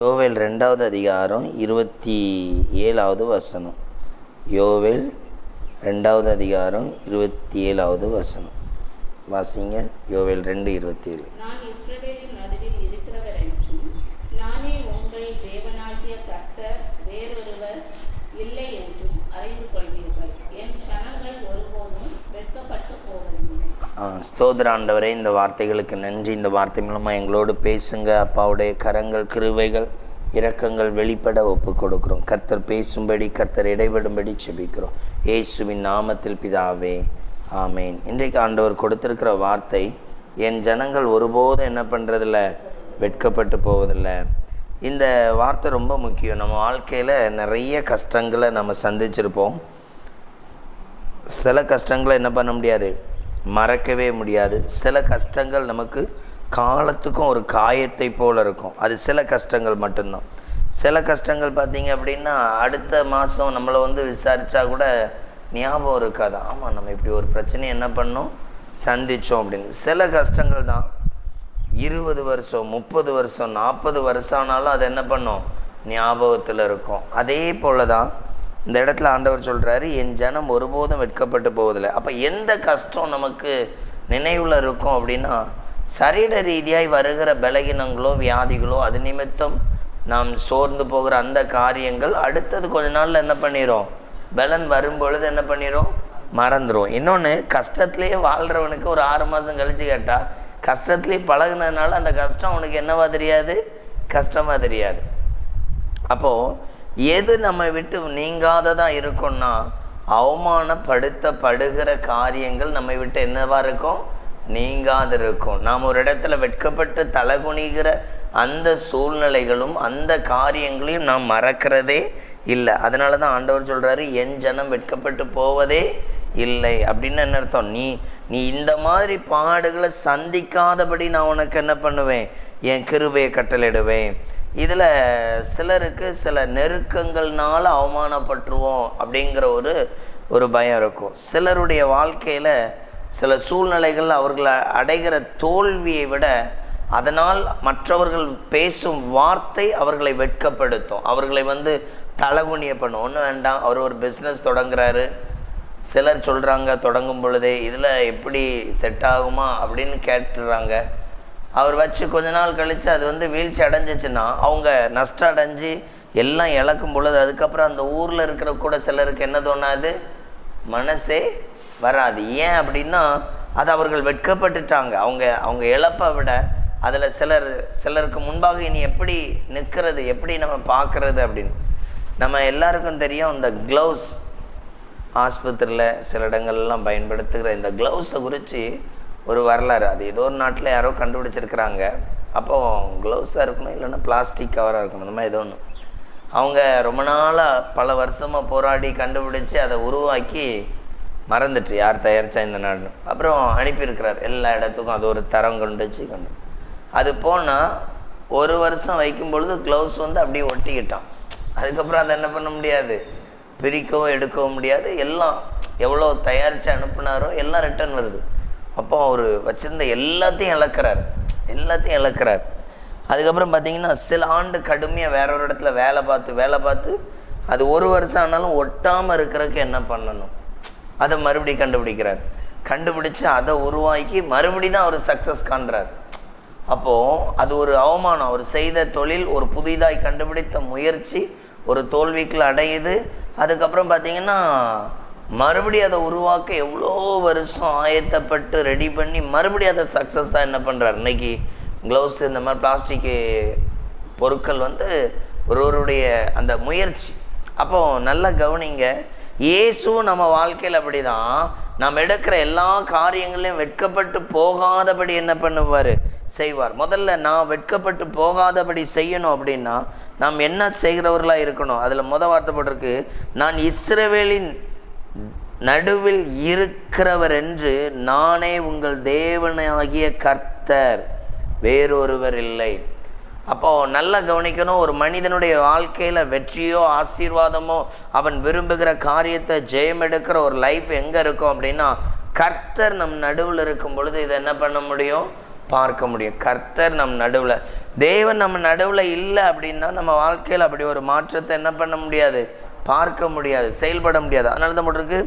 யோவேல் ரெண்டாவது அதிகாரம் இருபத்தி ஏழாவது வசனம். யோவேல் ரெண்டாவது அதிகாரம் இருபத்தி ஏழாவது வசனம். வாசிங்க யோவேல் ரெண்டு இருபத்தி ஏழு நான் இஸ்ரவேலின் நடுவில் இருக்கிறவர் என்றும் நானே உங்கள் தேவனாகிய கர்த்தர் வேறொருவர் இல்லை என்றும் அறிந்து கொள்வீர்கள் என் ஜனங்கள் ஒருபோதும் வெட்கப்பட்டு போவதில்லை ஆண்டவரே இந்த வார்த்தைகளுக்கு நன்றி. இந்த வார்த்தை மூலமாக எங்களோடு பேசுங்க. அப்பாவுடைய கரங்கள் கிருவைகள் இரக்கங்கள் வெளிப்பட ஒப்பு கொடுக்குறோம். கர்த்தர் பேசும்படி கர்த்தர் இடைபடும்படி செபிக்கிறோம் இயேசுவின் நாமத்தில் பிதாவே ஆமேன். இன்றைக்கு ஆண்டவர் கொடுத்திருக்கிற வார்த்தை என் ஜனங்கள் ஒருபோதும் என்ன பண்ணுறதில்ல வெட்கப்பட்டு போவதில்லை. இந்த வார்த்தை ரொம்ப முக்கியம். நம்ம வாழ்க்கையில் நிறைய கஷ்டங்களை நம்ம சந்திச்சிருப்போம். சில கஷ்டங்களை என்ன பண்ண முடியாது? மறக்கவே முடியாது. சில கஷ்டங்கள் நமக்கு காலத்துக்கும் ஒரு காயத்தை போல் இருக்கும். அது சில கஷ்டங்கள் மட்டும்தான். சில கஷ்டங்கள் பார்த்தீங்க அப்படின்னா அடுத்த மாதம் நம்மளை வந்து விசாரித்தா கூட ஞாபகம் இருக்காது. ஆமாம் நம்ம இப்படி ஒரு பிரச்சனையை என்ன பண்ணோம்? சந்தித்தோம் அப்படின்னு. சில கஷ்டங்கள் தான். இருபது வருஷம் முப்பது வருஷம் நாற்பது வருஷம் ஆனாலும் அது என்ன பண்ணும்? ஞாபகத்தில் இருக்கும். அதே போல் தான் இந்த இடத்துல ஆண்டவர் சொல்கிறாரு என் ஜனம் ஒருபோதும் வெட்கப்பட்டு போவதில்லை. அப்போ எந்த கஷ்டம் நமக்கு நினைவில் இருக்கும் அப்படின்னா சரீர ரீதியாய் வருகிற பலகீனங்களோ வியாதிகளோ அது நிமித்தம் நாம் சோர்ந்து போகிற அந்த காரியங்கள் அடுத்தது கொஞ்ச நாளில் என்ன பண்ணிடும் பலன் வரும்பொழுது என்ன பண்ணிடும் மறந்துடும் இன்னொன்று கஷ்டத்துலேயே வாழ்கிறவனுக்கு ஒரு ஆறு மாதம் கழித்து கேட்டால் கஷ்டத்துலேயே பழகுனதுனால அந்த கஷ்டம் அவனுக்கு என்னவா தெரியாது? கஷ்டமாக தெரியாது. அப்போது எது நம்ம விட்டு நீங்காததாக இருக்கும்னா அவமானப்படுத்தப்படுகிற காரியங்கள் நம்மை விட்டு என்னவா இருக்கும்? நீங்காது இருக்கும் நாம் ஒரு இடத்துல வெட்கப்பட்டு தலகுனிகிற அந்த சூழ்நிலைகளும் அந்த காரியங்களையும் நாம் மறக்கிறதே இல்லை. அதனால தான் ஆண்டவர் சொல்கிறாரு என் ஜனம் வெட்கப்பட்டு போவதே இல்லை. அப்படின்னு என்ன அர்த்தம்? நீ நீ இந்த மாதிரி பாடுகளை சந்திக்காதபடி நான் உனக்கு என்ன பண்ணுவேன்? என் கிருபையை கட்டளிடுவேன் இதில் சிலருக்கு சில நெருக்கங்கள்னால அவமானப்பட்டுருவோம் அப்படிங்கிற ஒரு ஒரு பயம் இருக்கும். சிலருடைய வாழ்க்கையில் சில சூழ்நிலைகள் அவர்களை அடைகிற தோல்வியை விட அதனால் மற்றவர்கள் பேசும் வார்த்தை அவர்களை வெட்கப்படுத்தும். அவர்களை வந்து தலகுனிய பண்ணும். ஒன்றும் வேண்டாம் அவர் ஒரு பிஸ்னஸ் தொடங்குறாரு. சிலர் சொல்கிறாங்க தொடங்கும் பொழுதே இதில் எப்படி செட் ஆகுமா? அப்படின்னு கேட்டுடுறாங்க. அவர் வச்சு கொஞ்ச நாள் கழித்து அது வந்து வீழ்ச்சி அடைஞ்சிச்சுன்னா அவங்க நஷ்டம் அடைஞ்சு எல்லாம் இழக்கும் பொழுது அதுக்கப்புறம் அந்த ஊரில் இருக்கிற கூட சிலருக்கு என்ன தோணாது மனசே வராது. ஏன் அப்படின்னா அது அவர்கள் வெட்கப்பட்டுட்டாங்க. அவங்க அவங்க இழப்பை விட அதில் சிலர் சிலருக்கு முன்பாக இனி எப்படி நிற்கிறது எப்படி நம்ம பார்க்குறது அப்படின்னு. நம்ம எல்லாருக்கும் தெரியும் இந்த க்ளவுஸ் ஆஸ்பத்திரியில் சில இடங்கள்லாம் பயன்படுத்துகிற இந்த க்ளவுஸை குறித்து ஒரு வரலாறு. அது ஏதோ ஒரு நாட்டில் யாரோ கண்டுபிடிச்சிருக்கிறாங்க. அப்போ க்ளவுஸாக இருக்கணும் இல்லைன்னா பிளாஸ்டிக் கவராக இருக்கணும் இந்த மாதிரி ஏதோ ஒன்று அவங்க ரொம்ப நாளாக பல வருஷமாக போராடி கண்டுபிடிச்சி அதை உருவாக்கி மறந்துட்டு யார் தயாரித்தா இந்த நாடு அப்புறம் அனுப்பியிருக்கிறார் எல்லா இடத்துக்கும் அது ஒரு தரம் கொண்டு வச்சு கொண்டு. அது போனால் ஒரு வருஷம் வைக்கும் பொழுது க்ளவுஸ் வந்து அப்படியே ஒட்டிக்கிட்டான். அதுக்கப்புறம் அதை என்ன பண்ண முடியாது? பிரிக்கவும் எடுக்கவும் முடியாது. எல்லாம் எவ்வளோ தயாரித்து அனுப்புனாரோ எல்லாம் ரிட்டர்ன் வருது. அப்போ அவர் வச்சிருந்த எல்லாத்தையும் இழக்கிறார். எல்லாத்தையும் இழக்கிறார். அதுக்கப்புறம் பார்த்தீங்கன்னா சில ஆண்டு கடுமையாக வேற ஒரு இடத்துல வேலை பார்த்து வேலை பார்த்து அது ஒரு வருஷம் ஆனாலும் ஒட்டாமல் இருக்கிறதுக்கு என்ன பண்ணணும்? அதை மறுபடி கண்டுபிடிக்கிறார். கண்டுபிடிச்சு அதை உருவாக்கி மறுபடி தான் அவர் சக்ஸஸ் காண்றார். அப்போது அது ஒரு அவமானம். அவர் செய்த தொழில் ஒரு புதிதாய் கண்டுபிடித்த முயற்சி ஒரு தோல்விக்குள்ள அடையுது. அதுக்கப்புறம் பார்த்தீங்கன்னா மறுபடியும் அதை உருவாக்க எவ்வளோ வருஷம் ஆயத்தப்பட்டு ரெடி பண்ணி மறுபடியும் அதை சக்ஸஸாக என்ன பண்ணுறார் இன்னைக்கு க்ளவுஸ் இந்த மாதிரி பிளாஸ்டிக்கு பொருட்கள் வந்து ஒருவருடைய அந்த முயற்சி. அப்போ நல்லா கவனிங்க இயேசுவும் நம்ம வாழ்க்கையில் அப்படி தான் நம்ம எடுக்கிற எல்லா காரியங்களையும் வெட்கப்பட்டு போகாதபடி என்ன பண்ணுவார்? செய்வார். முதல்ல நான் வெட்கப்பட்டு போகாதபடி செய்யணும் அப்படின்னா நாம் என்ன செய்கிறவர்களாக இருக்கணும்? அதில் முத வார்த்தை போட்டிருக்கு நான் இஸ்ரவேலின் நடுவில் இருக்கிறவர் என்று நானே உங்கள் தேவனாகிய கர்த்தர் வேறொருவர் இல்லை. அப்போ நல்லா கவனிக்கணும் ஒரு மனிதனுடைய வாழ்க்கையில் வெற்றியோ ஆசீர்வாதமோ அவன் விரும்புகிற காரியத்தை ஜெயம் எடுக்கிற ஒரு லைஃப் எங்கே இருக்கும் அப்படின்னா கர்த்தர் நம் நடுவில் இருக்கும் பொழுது இதை என்ன பண்ண முடியும்? பார்க்க முடியும். கர்த்தர் நம் நடுவில். தேவன் நம்ம நடுவில் இல்லை அப்படின்னா நம்ம வாழ்க்கையில் அப்படி ஒரு மாற்றத்தை என்ன பண்ண முடியாது? பார்க்க முடியாது செயல்பட முடியாது. அதனால தான் போட்டிருக்கு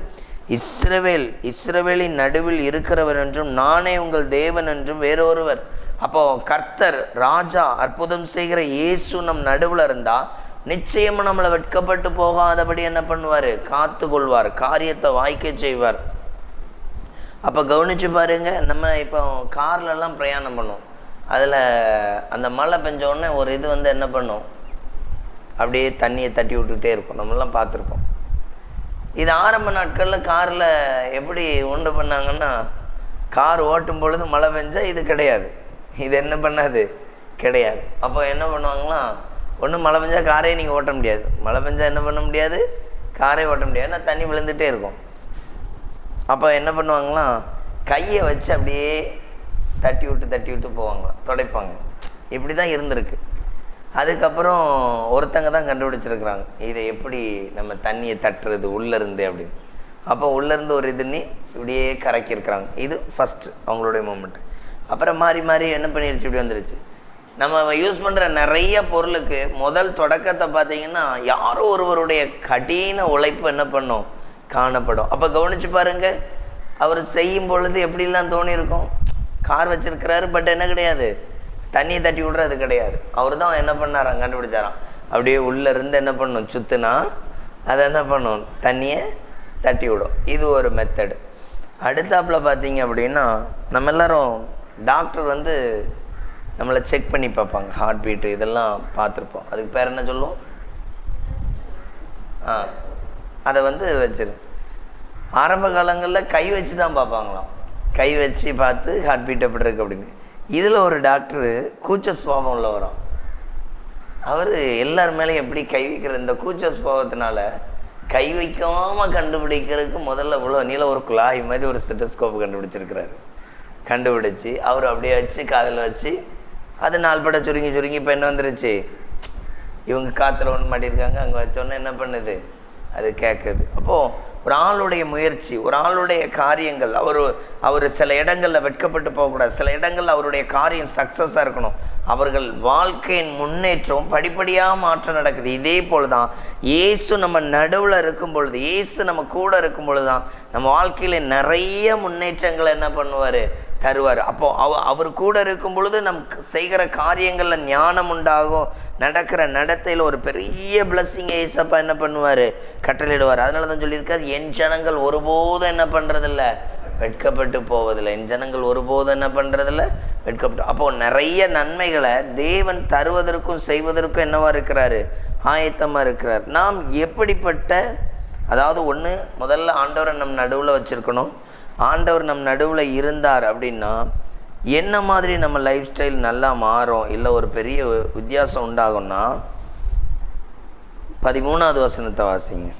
இஸ்ரவேல் இஸ்ரவேலின் நடுவில் இருக்கிறவர் என்றும் நானே உங்கள் தேவன் என்றும் வேறொருவர். அப்போ கர்த்தர் ராஜா அற்புதம் செய்கிற இயேசு நம் நடுவில் இருந்தா நிச்சயமும் நம்மளை வெட்கப்பட்டு போகாதபடி என்ன பண்ணுவார்? காத்து கொள்வார் காரியத்தை வாய்க்க செய்வார். அப்போ கவனிச்சு பாருங்க நம்ம இப்போ கார்லலாம் பிரயாணம் பண்ணும் அதில் அந்த மழை பெஞ்ச உடனே ஒரு இது வந்து என்ன பண்ணும்? அப்படியே தண்ணியை தட்டி விட்டுக்கிட்டே இருக்கும். நம்மளாம் பார்த்துருப்போம். இது ஆரம்ப நாட்களில் காரில் எப்படி உண்டு பண்ணாங்கன்னா கார் ஓட்டும் பொழுது மழை பெஞ்சால் இது கிடையாது. இது என்ன பண்ணாது? கிடையாது. அப்போ என்ன பண்ணுவாங்களாம் ஒன்றும் மழை பெஞ்சால் காரே நீங்கள் ஓட்ட முடியாது. மழை பெஞ்சால் என்ன பண்ண முடியாது? காரே ஓட்ட முடியாது. ஏன்னா தண்ணி விழுந்துட்டே இருக்கும். அப்போ என்ன பண்ணுவாங்களாம் கையை வச்சு அப்படியே தட்டி விட்டு தட்டி விட்டு போவாங்களாம் துடைப்பாங்க. இப்படி தான் இருந்திருக்கு. அதுக்கப்புறம் ஒருத்தங்க தான் கண்டுபிடிச்சிருக்கிறாங்க. இதை எப்படி நம்ம தண்ணியை தட்டுறது உள்ளேருந்து அப்படின்னு அப்போ உள்ளேருந்து ஒரு இதுன்னு இப்படியே கரைக்கிருக்கிறாங்க. இது ஃபஸ்ட்டு அவங்களுடைய மூமெண்ட் அப்புறம் மாறி மாறி என்ன பண்ணிருச்சு இப்படி வந்துருச்சு. நம்ம யூஸ் பண்ணுற நிறைய பொருளுக்கு முதல் தொடக்கத்தை பார்த்தீங்கன்னா யாரோ ஒருவருடைய கடின உழைப்பு என்ன பண்ணும்? காணப்படும். அப்போ கவனிச்சு பாருங்க அவர் செய்யும் பொழுது எப்படிலாம் தோணி இருக்கும் கார் வச்சிருக்கிறாரு பட் என்ன கிடையாது. தண்ணியை தட்டி விடுறது கிடையாது. அவர் தான் என்ன பண்ணாராம்? கண்டுபிடிச்சாராம். அப்படியே உள்ளே இருந்து என்ன பண்ணும்? சுத்துனா அதை என்ன பண்ணும்? தண்ணியை தட்டி விடும். இது ஒரு மெத்தடு அடுத்தாப்புல பார்த்தீங்க அப்படின்னா நம்ம எல்லாரும் டாக்டர் வந்து நம்மளை செக் பண்ணி பார்ப்பாங்க. ஹார்ட் பீட்டு இதெல்லாம் பார்த்துருப்போம். அதுக்கு பேர் என்ன சொல்லுவோம்? ஆ அதை வந்து வச்சிரு ஆரம்ப காலங்களில் கை வச்சு தான் பார்ப்பாங்களாம். கை வச்சு பார்த்து ஹார்ட் பீட் எப்படி இருக்குது அப்படின்னு. இதில் ஒரு டாக்டரு கூச்ச சுவாபம் உள்ளவரும். அவர் எல்லார் மேலேயும் எப்படி கை வைக்கிற இந்த கூச்ச சுவாபத்தினால கை வைக்காமல் கண்டுபிடிக்கிறதுக்கு முதல்ல இவ்வளோ நீல ஒரு குழாய் மாதிரி ஒரு ஸ்டெட்டஸ்கோப் கண்டுபிடிச்சிருக்கிறாரு. கண்டுபிடிச்சி அவர் அப்படியே வச்சு காதில் வச்சு அது நாள்பட சுருங்கி சுருங்கி இப்போ என்ன வந்துருச்சு? இவங்க காற்றுல ஒன்று மாட்டியிருக்காங்க அங்கே வச்சோன்னே என்ன பண்ணுது? அது கேட்குது அப்போது ஒரு ஆளுடைய முயற்சி ஒரு ஆளுடைய காரியங்கள் அவர் அவர் சில இடங்களில் வெட்கப்பட்டு போகக்கூடாது. சில இடங்களில் அவருடைய காரியம் சக்ஸஸாக இருக்கணும். அவர்கள் வாழ்க்கையின் முன்னேற்றம் படிப்படியாக மாற்றம் நடக்குது. இதே போல் தான் இயேசு நம்ம நடுவில் இருக்கும் பொழுது இயேசு நம்ம கூட இருக்கும் பொழுது தான் நம்ம வாழ்க்கையில் நிறைய முன்னேற்றங்களை என்ன பண்ணுவார்? தருவார். அப்போ அவ அவர் கூட இருக்கும் பொழுது நம் செய்கிற காரியங்களில் ஞானம் உண்டாகும். நடக்கிற நடத்தையில் ஒரு பெரிய பிளஸ்ஸிங்கை ஏசப்பா என்ன பண்ணுவார்? கட்டளிடுவார் அதனால தான் சொல்லியிருக்கார் என் ஜனங்கள் ஒருபோதும் என்ன பண்ணுறதில்ல வெட்கப்பட்டு போவதில்லை. என் ஜனங்கள் ஒருபோதும் என்ன பண்ணுறதில்ல வெட்கப்பட்டு அப்போது நிறைய நன்மைகளை தேவன் தருவதற்கும் செய்வதற்கும் என்னவா இருக்கிறாரு? ஆயத்தமாக இருக்கிறார். நாம் எப்படிப்பட்ட அதாவது ஒன்று முதல்ல ஆண்டவரை நம் நடுவில் வச்சுருக்கணும். ஆண்டவர் நம் நடுவில் இருந்தார் அப்படின்னா என்ன மாதிரி நம்ம லைஃப் ஸ்டைல் நல்லா மாறும் இல்லை ஒரு பெரிய வித்தியாசம் உண்டாகும்னா பதிமூணாவது வசனத்தை வாசிங்க.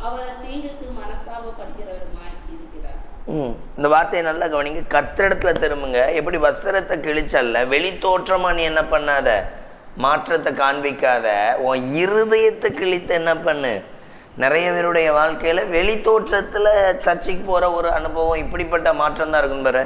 அவர் தீங்குக்கு மன இந்த வார்த்தையை நல்லா கவனிங்க. கர்த்தரிடத்துல திரும்புங்க. எப்படி வஸ்திரத்தை கிழிச்சல்ல வெளி தோற்றமாக நீ என்ன பண்ணாத? மாற்றத்தை காண்பிக்காத. உன் இருதயத்தை கிழித்து என்ன பண்ணு? நிறைய பேருடைய வாழ்க்கையில் வெளி தோற்றத்தில் சர்ச்சைக்கு போகிற ஒரு அனுபவம் இப்படிப்பட்ட மாற்றம் தான் இருக்கும் பாரு.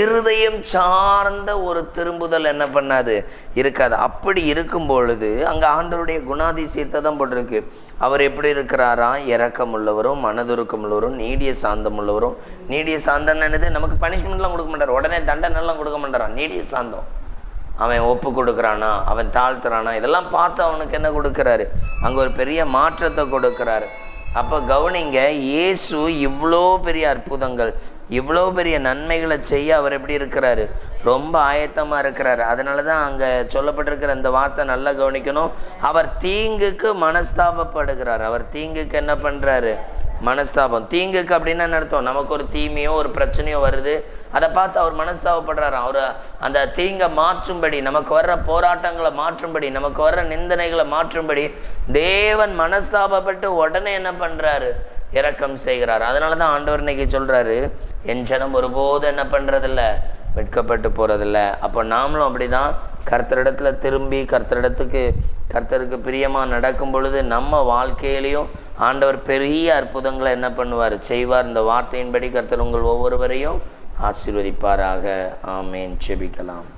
இருதயம் சார்ந்த ஒரு திரும்புதல் என்ன பண்ணாது? இருக்காது. அப்படி இருக்கும் பொழுது அங்கே ஆண்டருடைய குணாதிசயத்தை தான் போட்டிருக்கு. அவர் எப்படி இருக்கிறாரா? இறக்கம் உள்ளவரும் மனதுருக்கம் உள்ளவரும் நீடிய சாந்தம் உள்ளவரும். நீடிய சாந்தம் என்னது? நமக்கு பனிஷ்மெண்ட்லாம் கொடுக்க மாட்டார். உடனே தண்டனைலாம் கொடுக்க மாட்டாரான் நீடிய சாந்தம். அவன் ஒப்பு கொடுக்குறானா அவன் தாழ்த்துறானா இதெல்லாம் பார்த்து அவனுக்கு என்ன கொடுக்குறாரு? அங்கே ஒரு பெரிய மாற்றத்தை கொடுக்குறாரு. அப்போ கவனிங்க இயேசு இவ்வளோ பெரிய அற்புதங்கள் இவ்வளோ பெரிய நன்மைகளை செய்ய அவர் எப்படி இருக்கிறாரு? ரொம்ப ஆயத்தமாக இருக்கிறாரு. அதனால தான் அங்கே சொல்லப்பட்டிருக்கிற அந்த வார்த்தை நல்லா கவனிக்கணும். அவர் தீங்குக்கு மனஸ்தாபப்படுகிறார். அவர் தீங்குக்கு என்ன பண்ணுறாரு மனஸ்தாபம். தீங்குக்கு அப்படின்னா என்ன அர்த்தம்? நமக்கு ஒரு தீமையோ ஒரு பிரச்சனையோ வருது. அதை பார்த்து அவர் மனஸ்தாபப்படுறாரு அவர் அந்த தீங்கை மாற்றும்படி நமக்கு வர்ற போராட்டங்களை மாற்றும்படி நமக்கு வர்ற நிந்தனைகளை மாற்றும்படி தேவன் மனஸ்தாபப்பட்டு உடனே என்ன பண்ணுறாரு இரக்கம் செய்கிறார். அதனால தான் ஆண்டவர் இன்னைக்கு சொல்கிறாரு என் ஜனம் ஒருபோதும் என்ன பண்ணுறதில்ல வெட்கப்பட்டு போகிறதில்ல அப்போ நாமளும் அப்படி தான் கர்த்தரிடத்தில் திரும்பி கர்த்தரிடத்துக்கு கர்த்தருக்கு பிரியமாக நடக்கும் பொழுது நம்ம வாழ்க்கையிலையும் ஆண்டவர் பெரிய அற்புதங்களை என்ன பண்ணுவார்? செய்வார். இந்த வார்த்தையின்படி கர்த்தர் உங்கள் ஒவ்வொருவரையும் ஆசீர்வதிப்பாராக. ஆமேன். செபிக்கலாம்